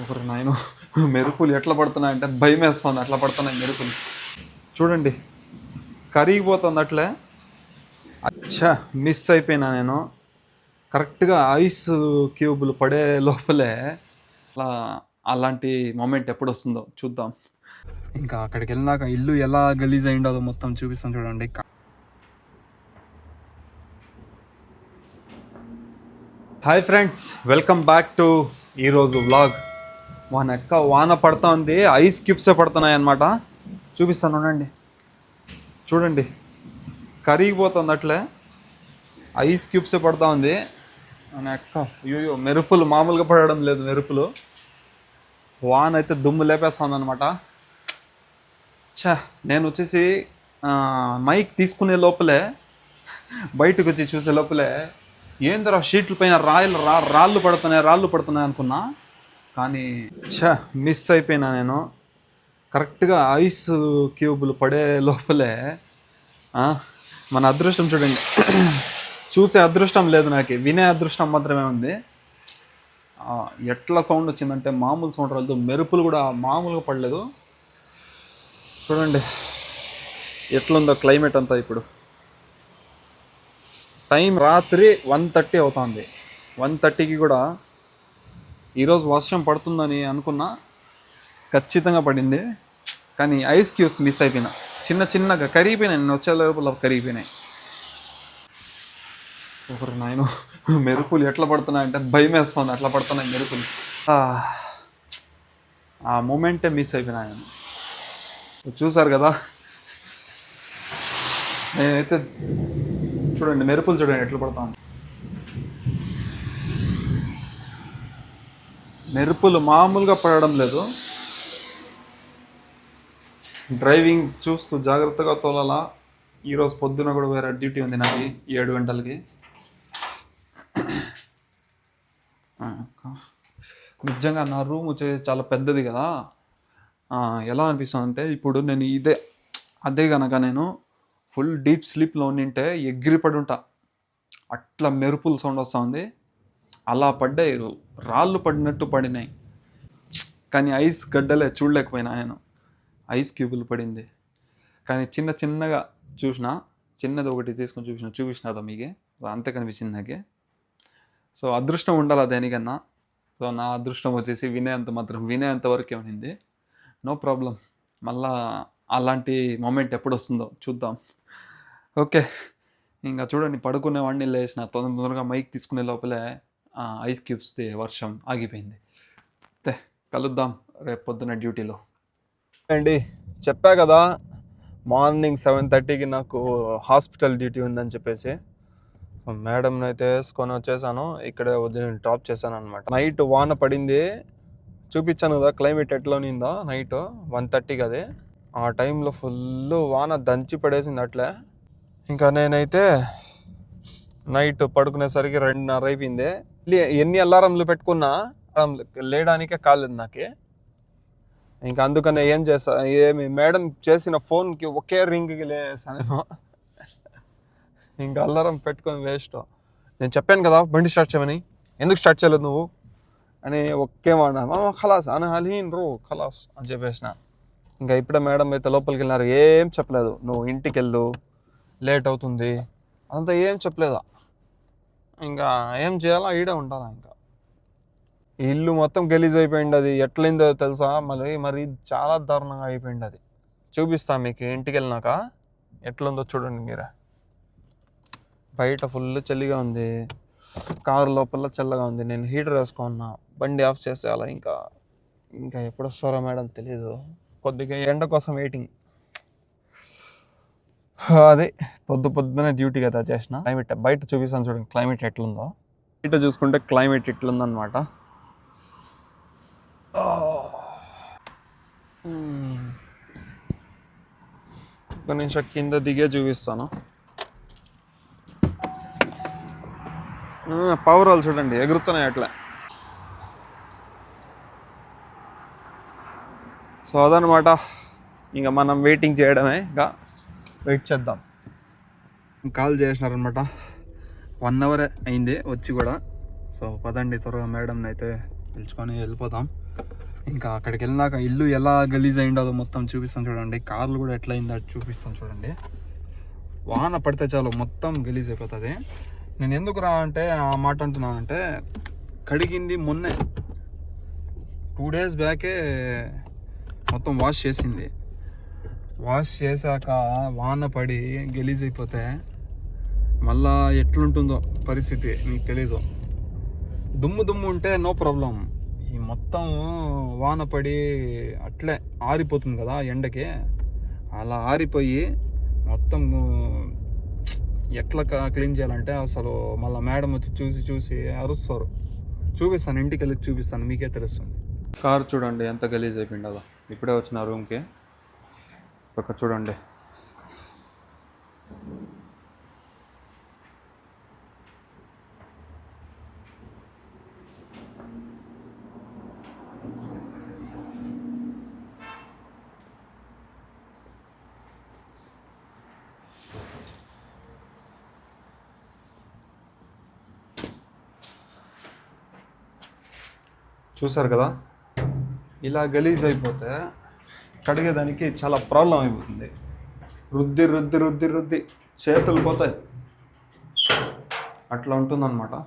ఒకరు నాయన మెరుపులు ఎట్లా పడుతున్నాయంటే భయం వేస్తుంది అట్లా పడుతున్నాయి మెరుపులు. చూడండి కరిగిపోతుంది అట్లే. అచ్చా మిస్ అయిపోయినా నేను. కరెక్ట్గా ఐస్ క్యూబులు పడే లోపలే అలా అలాంటి మూమెంట్ ఎప్పుడు వస్తుందో చూద్దాం. ఇంకా అక్కడికి వెళ్ళినాక ఇల్లు ఎలా గలీజ్ అయిందో మొత్తం చూపిస్తాను చూడండి. Hi friends welcome back to ఈరోజు వ్లాగ్ వాన వాన పడుతూ ఉంది ఐస్ క్యూబ్సే పడుతున్నాయి అనమాట చూపిస్తాను ఉండండి చూడండి. కరిగిపోతుంది అట్లే. ఐస్ క్యూబ్సే పడుతూ ఉంది. మన ఎక్క అయ్యో మెరుపులు మామూలుగా పడడం లేదు మెరుపులు. వాన అయితే దుమ్ము లేపేస్తుంది అనమాట ఛా నేను వచ్చేసి మైక్ తీసుకునే లోపలే బయటకు వచ్చి చూసే లోపలే ఏందరా షీట్ల పైన రాయలు రా రాళ్ళు పడుతున్నాయి రాళ్ళు పడుతున్నాయి అనుకున్నా. కానీ ఛా మిస్ అయిపోయినా నేను. కరెక్ట్గా ఐస్ క్యూబులు పడే లోపలే మన అదృష్టం చూడండి. చూసే అదృష్టం లేదు నాకు. వినే అదృష్టం మాత్రమే ఉంది. ఎట్లా సౌండ్ వచ్చిందంటే మామూలు సౌండ్ రాలేదు. మెరుపులు కూడా మామూలుగా పడలేదు. చూడండి ఎట్లుందో క్లైమేట్ అంతా ఇప్పుడు. టైం రాత్రి వన్ థర్టీ అవుతుంది. వన్ థర్టీకి కూడా ఈరోజు వర్షం పడుతుందని అనుకున్నా ఖచ్చితంగా పడింది. కానీ ఐస్ క్యూబ్స్ మిస్ అయిపోయినా. చిన్న చిన్నగా కరిగిపోయినాయి. నేను వచ్చే లోపల కరిగిపోయినాయి. ఒకరు నాయన మెరుపులు ఎట్లా పడుతున్నాయంటే భయం వేస్తుంది. అట్లా పడుతున్నాయి మెరుపులు. ఆ, మూమెంటే మిస్ అయిపోయినా చూసారు కదా. నేనైతే చూడండి మెరుపులు చూడండి ఎట్లా పడతాను. మెరుపులు మామూలుగా పడడం లేదు. డ్రైవింగ్ చూస్తూ జాగ్రత్తగా తోలాలా. ఈరోజు పొద్దున కూడా వేరే డ్యూటీ ఉంది నాకు ఏడు గంటలకి. నిజంగా నా రూమ్ వచ్చేసి చాలా పెద్దది కదా. ఎలా అనిపిస్తుంది అంటే ఇప్పుడు నేను ఇదే అదే కనుక నేను ఫుల్ డీప్ స్లీప్లో ఉండింటే ఎగిరిపడి ఉంటా. అట్లా మెరుపుల సౌండ్ వస్తుంది. అలా పడ్డాయి. రాళ్ళు పడినట్టు పడినాయి. కానీ ఐస్ గడ్డలే చూడలేకపోయినా నేను. ఐస్ క్యూబులు పడింది. కానీ చిన్న చిన్నగా చూసిన చిన్నది ఒకటి తీసుకొని చూసిన చూపించిన కదా మీకే. అంతే కనిపించింది నాకే. సో అదృష్టం ఉండాలి దేనికన్నా? సో నా అదృష్టం వచ్చేసి వినేంత మాత్రం వినేంత వరకే ఉన్నింది నో ప్రాబ్లం. మళ్ళా అలాంటి మూమెంట్ ఎప్పుడు వస్తుందో చూద్దాం. ఓకే. ఇంకా చూడండి పడుకునేవాడిని లేచిన తొందర తొందరగా మైక్ తీసుకునే లోపలే ఐస్ క్యూబ్స్ది వర్షం ఆగిపోయింది. కలుద్దాం రేపు పొద్దున్న డ్యూటీలో. అండి చెప్పా కదా మార్నింగ్ సెవెన్ థర్టీకి నాకు హాస్పిటల్ డ్యూటీ ఉందని చెప్పేసి. మేడంని అయితే వేసుకొని వచ్చేసాను ఇక్కడే వదిలి డ్రాప్ చేశాను అనమాట నైట్ వాన పడింది చూపించాను కదా క్లైమేట్ ఎట్లా ఉందో నైట్ వన్ థర్టీకి అది. ఆ టైంలో ఫుల్ వాన దంచి పడేసింది అట్లే. ఇంకా నేనైతే నైట్ పడుకునేసరికి రెండున్నర అయిపోయింది. ఎన్ని అలారంలు పెట్టుకున్నా అలారం లేడానికే కాలేదు నాకే. ఇంకా అందుకనే ఏం చేసా ఏమి మేడం చేసిన ఫోన్కి ఒకే రింగ్కి లేసానేమో ఇంకా అల్లారం పెట్టుకొని వేస్ట్ నేను చెప్పాను కదా బండి స్టార్ట్ చేయమని. ఎందుకు స్టార్ట్ చేయలేదు నువ్వు? అని ఒకే మాట ఖలాస్ అని హలీన్ రో ఖలాస్ అని చెప్పేసిన. ఇంకా ఇప్పుడే మేడం అయితే లోపలికి వెళ్ళినారు ఏం చెప్పలేదు నువ్వు ఇంటికి వెళ్ళు లేట్ అవుతుంది. అంతా ఏం చెప్పలేదా? ఇంకా ఏం చేయాలా ఈడే ఉండాలా ఇంకా? ఇల్లు మొత్తం గలీజ్ అయిపోయింది అది ఎట్లయిందో తెలుసా? మరి మరి చాలా దారుణంగా అయిపోయింది అది చూపిస్తా మీకు ఇంటికి వెళ్ళినాక. ఎట్లుందో చూడండి మీరే. బయట ఫుల్ చలిగా ఉంది. కారు లోపల చల్లగా ఉంది. నేను హీటర్ వేసుకున్నా. బండి ఆఫ్ చేసేయాలా ఇంకా? ఇంకా ఎప్పుడు వస్తారో మేడం తెలియదు కొద్దిగా ఎండ కోసం వెయిటింగ్ అదే పొద్దు పొద్దున డ్యూటీ కదా చేసిన. క్లైమేట్ బయట చూపిస్తాను చూడండి క్లైమేట్ ఎట్లుందో. బయట చూసుకుంటే క్లైమేట్ ఎట్లుందన్నమాట. ఒక నిమిషం కింద దిగే చూపిస్తాను. పావురాలు చూడండి ఎగురుతున్నాయి అట్లా. సో అదనమాట ఇంకా మనం వెయిటింగ్ చేయడమే. ఇంకా వెయిట్ చేద్దాం. కాల్ చేసినారనమాట. వన్ అవర్ అయింది వచ్చి కూడా. సో పదండి త్వరగా మేడంని అయితే పిలుచుకొని వెళ్ళిపోదాం. ఇంకా అక్కడికి వెళ్ళినాక ఇల్లు ఎలా గలీజ్ అయిందో మొత్తం చూపిస్తాను చూడండి. కార్లు కూడా ఎట్లా అయిందో అది చూపిస్తాను చూడండి. వాన పడితే చాలు మొత్తం గలీజ్ అయిపోతుంది. నేను ఎందుకు రా అంటే ఆ మాట అంటున్నానంటే కడిగింది మొన్నే. టూ డేస్ బ్యాకే మొత్తం వాష్ చేసింది. వాష్ చేశాక వాన పడి గలీజ్ అయిపోతే మళ్ళా ఎట్లుంటుందో పరిస్థితి నీకు తెలీదు. దుమ్ము దుమ్ము ఉంటే నో ప్రాబ్లం. ఈ మొత్తం వాన పడి అట్లే ఆరిపోతుంది కదా ఎండకి. అలా ఆరిపోయి మొత్తం ఎట్లా క్లీన్ చేయాలంటే అసలు మళ్ళీ మేడం వచ్చి చూసి చూసి అరుస్తారు. చూపిస్తాను ఇంటికి వెళ్ళి చూపిస్తాను మీకే తెలుస్తుంది. కారు చూడండి ఎంత గలీజ్ అయిపోయిండదో ఇప్పుడే వచ్చిన రూమ్కి. పక్క చూడండి. చూసారు కదా? ఇలా గలీజ్ అయిపోతే కడిగేదానికి చాలా ప్రాబ్లం అయిపోతుంది. రుద్ది రుద్ది రుద్ది రుద్ది చేతులు పోతాయి. అట్లా ఉంటుందన్నమాట.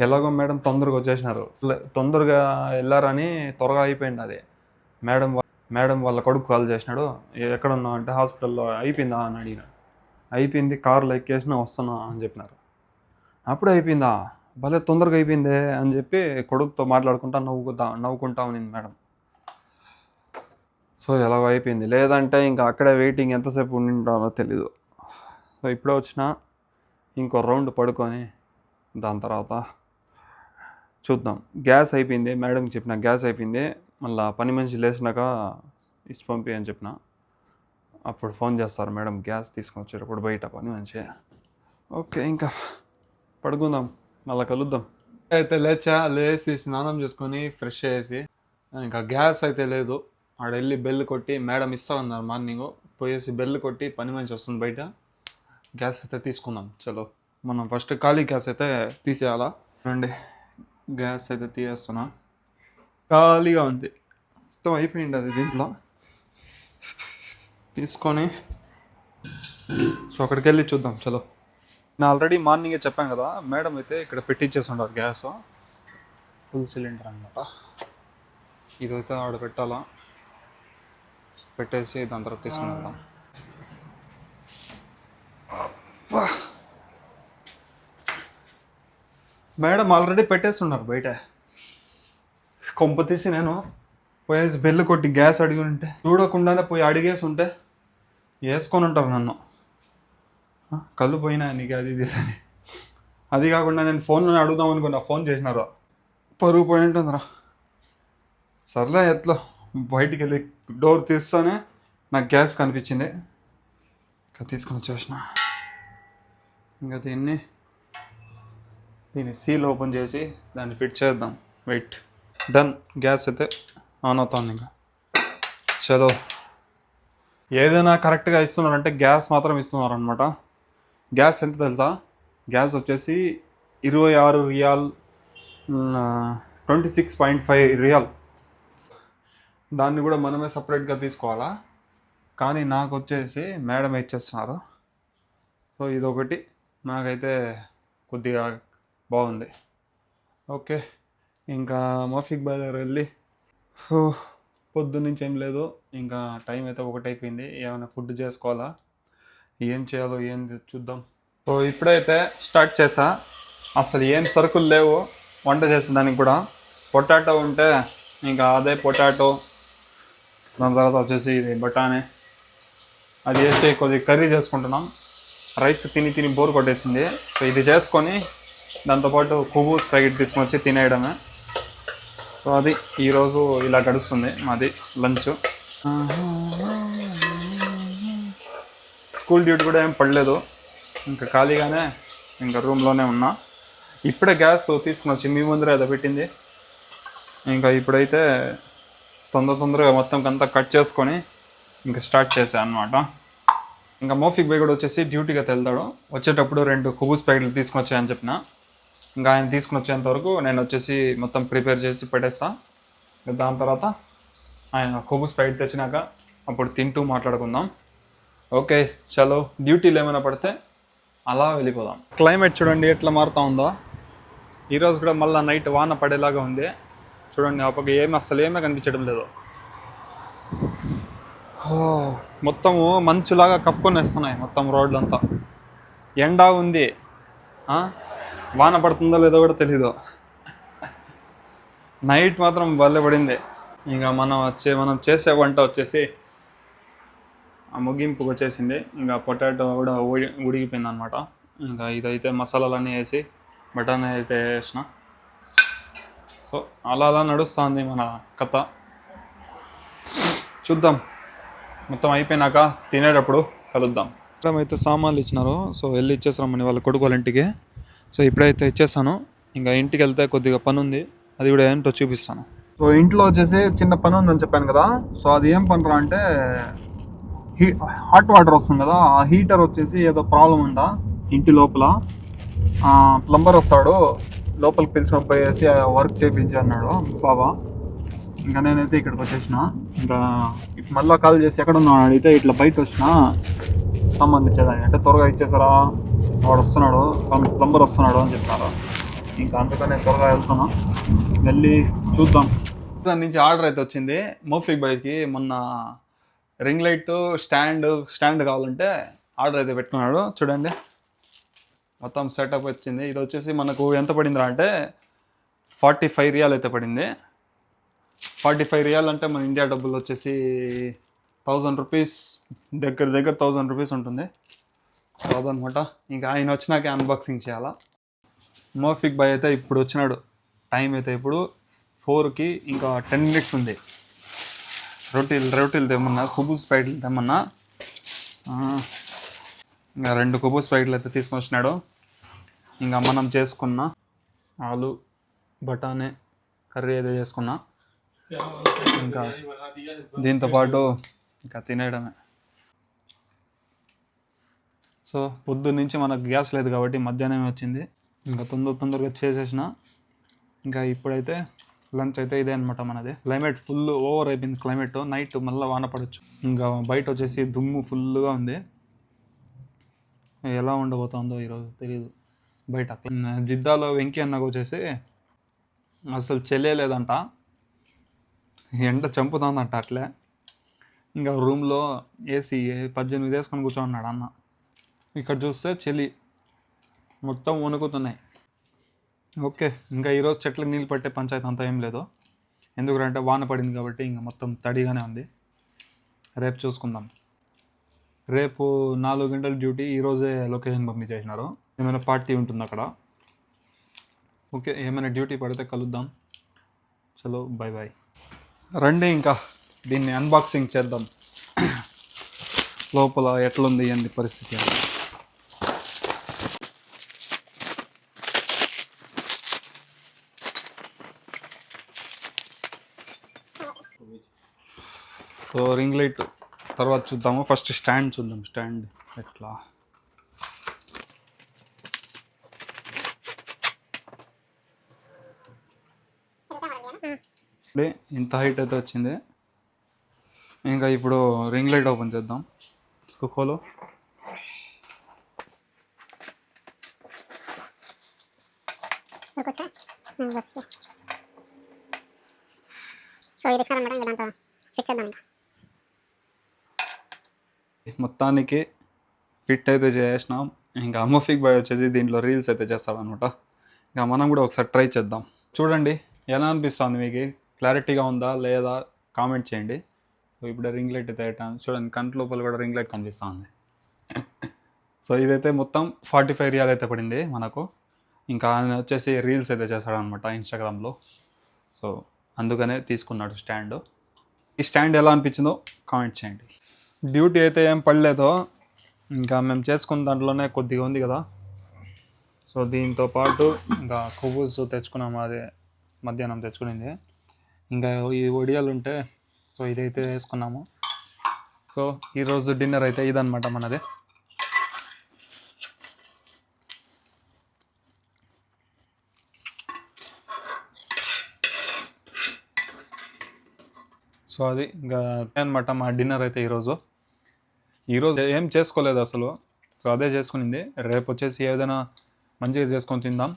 ఎలాగో మేడం తొందరగా వచ్చేసినారు. తొందరగా వెళ్ళారని త్వరగా అయిపోయింది అది. మేడం మేడం వాళ్ళ కొడుకు కాల్ చేసినాడు. ఎక్కడున్నావు? ఎక్కడ ఉన్నావు అంటే హాస్పిటల్లో అయిపోయిందా? అని అడిగిన. అయిపోయింది కార్లో ఎక్కేసిన వస్తున్నా అని చెప్పినారు. అప్పుడే అయిపోయిందా? భలే తొందరగా అయిపోయిందే అని చెప్పి కొడుకుతో మాట్లాడుకుంటా నవ్వుకుంటా నవ్వుకుంటా ఉన్నింది మేడం. సో ఎలా అయిపోయింది? లేదంటే ఇంకా అక్కడే వెయిటింగ్ ఎంతసేపు ఉండింటానో తెలీదు. సో ఇప్పుడే వచ్చిన ఇంకో రౌండ్ పడుకొని దాని తర్వాత చూద్దాం. గ్యాస్ అయిపోయింది. మేడంకి చెప్పిన గ్యాస్ అయిపోయింది. మళ్ళీ పని మనిషి లేచినాక ఇచ్చి పంపి అని చెప్పిన. అప్పుడు ఫోన్ చేస్తారు మేడం గ్యాస్ తీసుకొని వచ్చేటప్పుడు బయట పని మంచి ఓకే ఇంకా పడుకుందాం. మళ్ళీ కలుద్దాం. అయితే లేచా లేచి స్నానం చేసుకొని ఫ్రెష్ చేసి ఇంకా గ్యాస్ అయితే లేదు. ఆడ వెళ్ళి బెల్ కొట్టి మేడం ఇస్తామన్నారు మార్నింగ్. పోయేసి బెల్ కొట్టి పని మంచి వస్తుంది బయట. గ్యాస్ అయితే తీసుకుందాం. చలో. మనం ఫస్ట్ ఖాళీ గ్యాస్ అయితే తీసేయాలా? రండి. గ్యాస్ అయితే తీయేస్తున్నా ఖాళీగా ఉంది. మొత్తం అయిపోయింది అది దీంట్లో. తీసుకొని సో అక్కడికి వెళ్ళి చూద్దాం. చలో. నేను ఆల్రెడీ మార్నింగే చెప్పాను కదా మేడం అయితే ఇక్కడ పెట్టించేసి ఉండాలి గ్యాస్. ఫుల్ సిలిండర్ అనమాట ఇదైతే ఆడ పెట్టాలా పెట్టేసి దాని తర్వాత తీసుకుని వెళ్దాం. అబ్బా. మేడం ఆల్రెడీ పెట్టేసి ఉన్నారు బయట. కొంప తీసి నేను పోయేసి బెల్లు కొట్టి గ్యాస్ అడిగి ఉంటే చూడకుండానే పోయి అడిగేసి ఉంటే వేసుకొని ఉంటారు నన్ను. కళ్ళు పోయినా నీకు అది ఇది అని. అది కాకుండా నేను ఫోన్లో అడుగుదాం అనుకున్నా ఫోన్ చేసినారు. పరుగు పోయి ఉంటుందిరా. సర్లే ఎట్లా బయటికి వెళ్ళి డోర్ తీస్తానే నాకు గ్యాస్ కనిపించింది. ఇంకా తీసుకొని వచ్చేసిన. ఇంకా దీన్ని దీన్ని సీల్ ఓపెన్ చేసి దాన్ని ఫిట్ చేద్దాం. వెయిట్. డన్. గ్యాస్ అయితే ఆన్ అవుతాను ఇంకా. చలో. ఏదైనా కరెక్ట్గా ఇస్తున్నారంటే గ్యాస్ మాత్రం ఇస్తున్నారు అనమాట గ్యాస్ ఎంత తెలుసా? గ్యాస్ వచ్చేసి ఇరవై ఆరు riyal twenty six point five riyal. దాన్ని కూడా మనమే సపరేట్గా తీసుకోవాలా? కానీ నాకు వచ్చేసి మేడం ఇచ్చేస్తున్నారు. సో ఇదొకటి. నాకైతే కొద్దిగా బాగుంది. ఓకే. ఇంకా మఫిక్ బజార్ దగ్గర వెళ్ళి పొద్దు పొద్దున్నుంచి ఏం లేదు. ఇంకా టైం అయితే ఒకటి అయిపోయింది ఏమైనా ఫుడ్ చేసుకోవాలా? ఏం చేయాలో ఏం చూద్దాం. సో ఇప్పుడైతే స్టార్ట్ చేసా. అసలు ఏం సరుకులు లేవు. వంట చేసేదానికి కూడా. పొటాటో ఉంటే ఇంకా అదే పొటాటో దాని తర్వాత వచ్చేసి ఇది బఠానే. అది వేసి కొద్దిగా కర్రీ చేసుకుంటున్నాం. రైస్ తిని తిని బోర్ కొట్టేసింది. సో ఇది చేసుకొని దాంతోపాటు కొవ్వు ప్యాకెట్ తీసుకొని వచ్చి తినేయడమే. సో అది ఈరోజు ఇలా గడుస్తుంది మాది లంచ్. స్కూల్ డ్యూటీ కూడా ఏం పడలేదు. ఇంకా ఖాళీగానే ఇంకా రూమ్లోనే ఉన్నా. ఇప్పుడే గ్యాస్ తీసుకుని వచ్చి మీ ముందర ఏదో పెట్టింది. ఇంకా ఇప్పుడైతే తొందర తొందరగా మొత్తం అంతా కట్ చేసుకొని ఇంకా స్టార్ట్ చేశాను అనమాట ఇంకా మోఫిక్ బై కూడా వచ్చేసి డ్యూటీగా వెళ్తాడు. వచ్చేటప్పుడు రెండు కుబూస్ ప్యాకెట్లు తీసుకొని వచ్చాయని చెప్పిన. ఇంకా ఆయన తీసుకుని వచ్చేంత వరకు నేను వచ్చేసి మొత్తం ప్రిపేర్ చేసి పెట్టేస్తా. ఇంకా దాని తర్వాత ఆయన కుబూస్ ప్యాకెట్ తెచ్చినాక అప్పుడు తింటూ మాట్లాడుకుందాం. ఓకే చలో డ్యూటీలు ఏమైనా పడితే అలా వెళ్ళిపోదాం. క్లైమేట్ చూడండి ఎట్లా మారుతూ ఉందో. ఈరోజు కూడా మళ్ళీ నైట్ వాన పడేలాగా ఉంది. చూడండి ఆ పక్క ఏమి అసలు ఏమీ కనిపించడం లేదు. మొత్తము మంచులాగా కప్పుకొని వేస్తున్నాయి మొత్తం రోడ్లంతా. ఎండ ఉంది? వాన పడుతుందో లేదో కూడా తెలీదు. నైట్ మాత్రం భలే పడింది. ఇంకా మనం వచ్చే మనం చేసే వంట వచ్చేసి ఆ ముగింపుకు వచ్చేసింది. ఇంకా పొటాటో కూడా ఉడి ఉడికిపోయింది అనమాట ఇంకా ఇదైతే మసాలాలన్నీ వేసి బఠానీ అయితే వేసిన. సో అలా అలా నడుస్తుంది మన కథ. చూద్దాం. మొత్తం అయిపోయినాక తినేటప్పుడు కలుద్దాం. ఇక్కడ అయితే సామాన్లు ఇచ్చినారు. సో వెళ్ళి ఇచ్చేసామని వాళ్ళ కొడుకు వాళ్ళ ఇంటికి. సో ఇప్పుడైతే ఇచ్చేసాను ఇంకా ఇంటికి వెళ్తే కొద్దిగా పని ఉంది అది కూడా ఏంటో చూపిస్తాను. సో ఇంట్లో వచ్చేసి చిన్న పని ఉందని చెప్పాను కదా. సో అది ఏం పనిరా అంటే హీ హాట్ వాటర్ వస్తుంది కదా. ఆ హీటర్ వచ్చేసి ఏదో ప్రాబ్లం ఉందా ఇంటి లోపల. ప్లంబర్ వస్తాడు. లోపలికి పిలుచుకొని పోయేసి వర్క్ చేయించి అన్నాడు బాబా ఇంకా నేనైతే ఇక్కడికి వచ్చేసిన. ఇంకా ఇప్పుడు మళ్ళీ కాల్ చేసి ఎక్కడ ఉన్నాను అడిగితే ఇట్లా బయట వచ్చిన సామాన్లు ఇచ్చేదాన్ని అంటే త్వరగా ఇచ్చేసారా? వాడు వస్తున్నాడు. ప్లంబర్ వస్తున్నాడు అని చెప్పారు ఇంకా అందుకనే త్వరగా వెళ్తున్నా. వెళ్ళి చూద్దాం. దాని నుంచి ఆర్డర్ అయితే వచ్చింది. మోఫిక్ బైక్కి మొన్న రింగ్ లైట్ స్టాండ్ స్టాండ్ కావాలంటే ఆర్డర్ అయితే పెట్టుకున్నాడు. చూడండి. మొత్తం సెటప్ వచ్చింది. ఇది వచ్చేసి మనకు ఎంత పడిందిరా అంటే ఫార్టీ ఫైవ్ రియాల్ అయితే పడింది. ఫార్టీ ఫైవ్ రియాల్ అంటే మన ఇండియా డబ్బులు వచ్చేసి థౌజండ్ రూపీస్ దగ్గర దగ్గర థౌజండ్ రూపీస్ ఉంటుంది. అదనమాట ఇంకా ఆయన వచ్చినాక అన్బాక్సింగ్ చేయాలా. మోఫిక్ బాయ్ అయితే ఇప్పుడు వచ్చినాడు. టైం అయితే ఇప్పుడు ఫోర్కి ఇంకా టెన్ మినిట్స్ ఉంది. రొటీలు రొటీలు తెమ్మన్నా కుబూస్ ప్యాకెట్లు తెమ్మన్నా. ఇంకా రెండు కుబూస్ ప్యాకెట్లు అయితే తీసుకొని వచ్చినాడు ఇంకా మనం చేసుకున్న ఆలు బఠానీ కర్రీ అయితే చేసుకున్నా. ఇంకా దీంతో పాటు ఇంకా తినేయడమే. సో పొద్దు నుంచి మనకు గ్యాస్ లేదు కాబట్టి మధ్యాహ్నం వచ్చింది. ఇంకా తొందర తొందరగా చేసేసిన. ఇంకా ఇప్పుడైతే లంచ్ అయితే ఇదే అనమాట మనది. క్లైమేట్ ఫుల్ ఓవర్ అయిపోయింది క్లైమేట్. నైట్ మళ్ళీ వాన పడవచ్చు ఇంకా బయట వచ్చేసి దుమ్ము ఫుల్గా ఉంది. ఎలా ఉండబోతుందో ఈరోజు తెలియదు బయట జిద్దాలో వెంకీ అన్నకు వచ్చేసి అసలు చెల్లేదంట ఎండ చంపుతుందంట అట్లే. ఇంకా రూమ్లో ఏసీ పద్దెనిమిది వేసుకొని కూర్చోన్నాడు అన్న. ఇక్కడ చూస్తే చలి మొత్తం వణుకుతున్నాయి. ఓకే ఇంకా ఈరోజు చెట్లకు నీళ్ళు పట్టే పంచాయతీ అంతా ఏం లేదు. ఎందుకంటే వాన పడింది కాబట్టి ఇంకా మొత్తం తడిగానే ఉంది. రేపు చూసుకుందాం. రేపు నాలుగు గంటల డ్యూటీ ఈరోజే లొకేషన్ పంపించేసినారు. ఏమైనా పార్టీ ఉంటుంది అక్కడ? ఓకే ఏమైనా డ్యూటీ పడితే కలుద్దాం. చలో బాయ్ బాయ్ రండి ఇంకా దీన్ని అన్బాక్సింగ్ చేద్దాం. లోపల ఎట్లుంది ఏంది పరిస్థితి సో రింగ్ లైట్ తర్వాత చూద్దాము. ఫస్ట్ స్టాండ్ చూద్దాం. స్టాండ్ ఎట్లా ఇప్పుడే ఇంత హైట్ అయితే వచ్చింది. ఇంకా ఇప్పుడు రింగ్ లైట్ ఓపెన్ చేద్దాం. స్కోలో ఉరకొచ్చా బస్ సో ఇది తెచ్చుకోవాలన్నమాట ఇంకా దాంట్లో ఫిట్ చేద్దాం ఇంకా. మొత్తానికి ఫిట్ అయితే చేసినాం ఇంకా అమ్మఫిక్ బాయ్ వచ్చేసి దీంట్లో రీల్స్ అయితే చేస్తాడనమాట ఇంకా మనం కూడా ఒకసారి ట్రై చేద్దాం. చూడండి ఎలా అనిపిస్తుంది మీకు? క్లారిటీగా ఉందా లేదా కామెంట్ చేయండి. సో ఇప్పుడు రింగ్ లైట్ అయితే పెట్టాను చూడండి కంటి లోపల కూడా రింగ్ లైట్ కనిపిస్తుంది సో ఇదైతే మొత్తం ఫార్టీ ఫైవ్ రియాల్ అయితే పడింది మనకు. ఇంకా ఆయన వచ్చేసి రీల్స్ అయితే చేస్తాడనమాట ఇన్స్టాగ్రామ్లో సో అందుకనే తీసుకున్నాడు స్టాండ్ ఈ స్టాండ్ ఎలా అనిపించిందో కామెంట్ చేయండి. డ్యూటీ అయితే ఏం పడలేదో ఇంకా మేము చేసుకున్న దాంట్లోనే కొద్దిగా ఉంది కదా. సో దీంతో పాటు ఇంకా కొవ్వుస్ తెచ్చుకున్నాము అదే మధ్యాహ్నం తెచ్చుకునింది. ఇంకా ఈ వడియాలు ఉంటే సో ఇదైతే వేసుకున్నాము. సో ఈరోజు డిన్నర్ అయితే ఇదనమాట మనది. సో అది ఇంకా అనమాట మా డిన్నర్ అయితే ఈరోజు. ఈరోజు ఏం చేసుకోలేదు అసలు. సో అదే చేసుకునింది. రేపు వచ్చేసి ఏదైనా మంచిగా చేసుకొని తిందాం.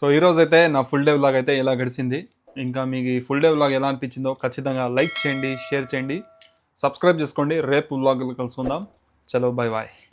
సో ఈరోజు అయితే నా ఫుల్ డే లాగా అయితే ఇలా గడిచింది. ఇంకా మీకు ఈ ఫుల్ డే వ్లాగ్ ఎలా అనిపించిందో ఖచ్చితంగా లైక్ చేయండి షేర్ చేయండి సబ్స్క్రైబ్ చేసుకోండి. రేపు వ్లాగ్లు కలుసుకుందాం. చలో బాయ్ బాయ్